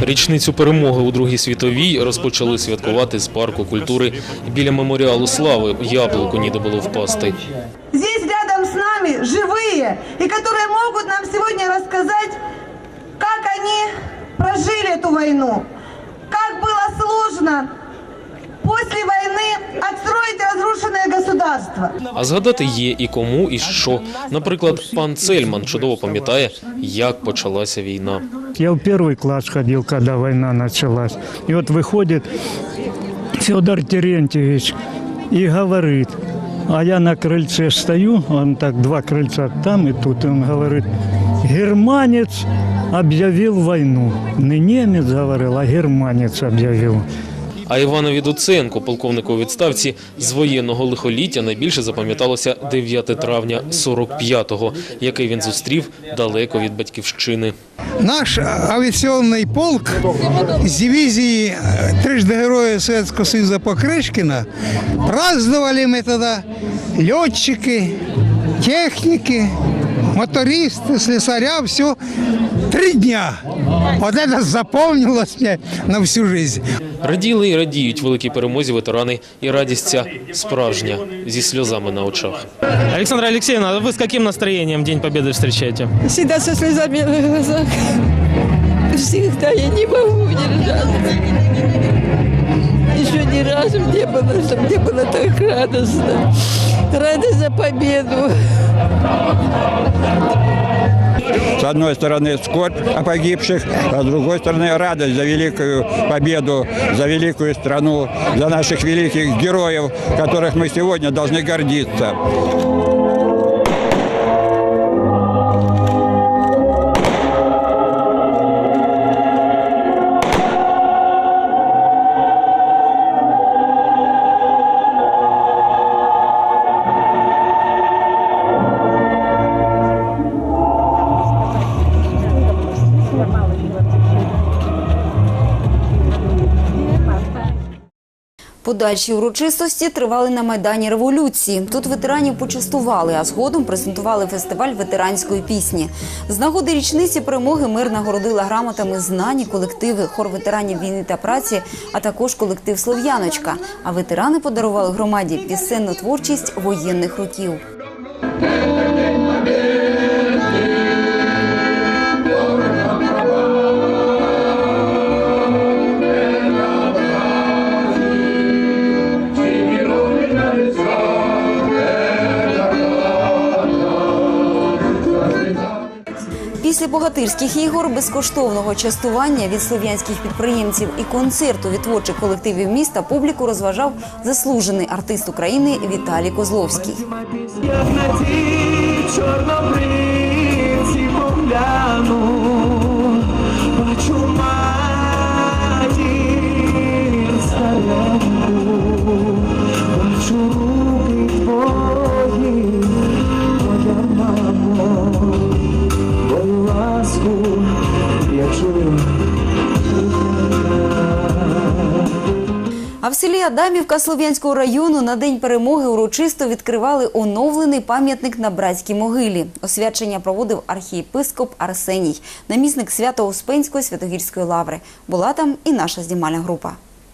Річницю перемоги у Другій світовій розпочали святкувати з парку культури біля меморіалу слави. Яблуку ніде було впасти. здесь рядом с нами живые, и которые могут нам сегодня рассказать, как они прожили эту войну, как было сложно после войны отстроить разрушенное государство. А згадати є і кому, і що. Наприклад, пан Цельман чудово пам'ятає, як почалася війна. Я в первый класс ходил, когда война началась. И вот выходит Федор Терентьевич и говорит, а я на крыльце стою, он так два крыльца там и тут, и он говорит, германец объявил войну. Не немец говорил, а германец объявил. А Іванові Дуценко, полковнику у відставці, з воєнного лихоліття найбільше запам'яталося 9 травня 45-го, який він зустрів далеко від батьківщини. Наш авиационный полк из дивизии э, трижды Героя Советского Союза Покрышкина праздновали мы тогда летчики, техники, мотористы, слесаря, все три дня. Вот это запомнилось мне на всю жизнь. Раділи і радіють великій перемозі ветерани, і радість ця справжня, зі сльозами на очах. Александра Алексеевна, а вы с каким настроением День Победы встречаете? Всегда со слезами на глазах. Всегда я не могу удержаться. Еще ни разу не было, чтобы мне было так радостно. Радость за победу. С одной стороны скорбь о погибших, а с другой стороны радость за великую победу, за великую страну, за наших великих героев, которых мы сегодня должны гордиться. Подальші урочистості тривали на Майдані Революції. Тут ветеранів почастували, а згодом презентували фестиваль ветеранської пісні. З нагоди річниці перемоги мир нагородила грамотами знані колективи, хор ветеранів війни та праці, а також колектив Слов'яночка. А ветерани подарували громаді пісенну творчість воєнних років. Після богатирських ігор, безкоштовного частування від слов'янських підприємців і концерту від творчих колективів міста публіку розважав заслужений артист України Віталій Козловський. А в селі Адамівка Слов'янського району на День перемоги урочисто відкривали оновлений пам'ятник на братській могилі. Освячення проводив архієпископ Арсеній, намісник Свято-Успенської Святогірської лаври. Була там і наша знімальна група.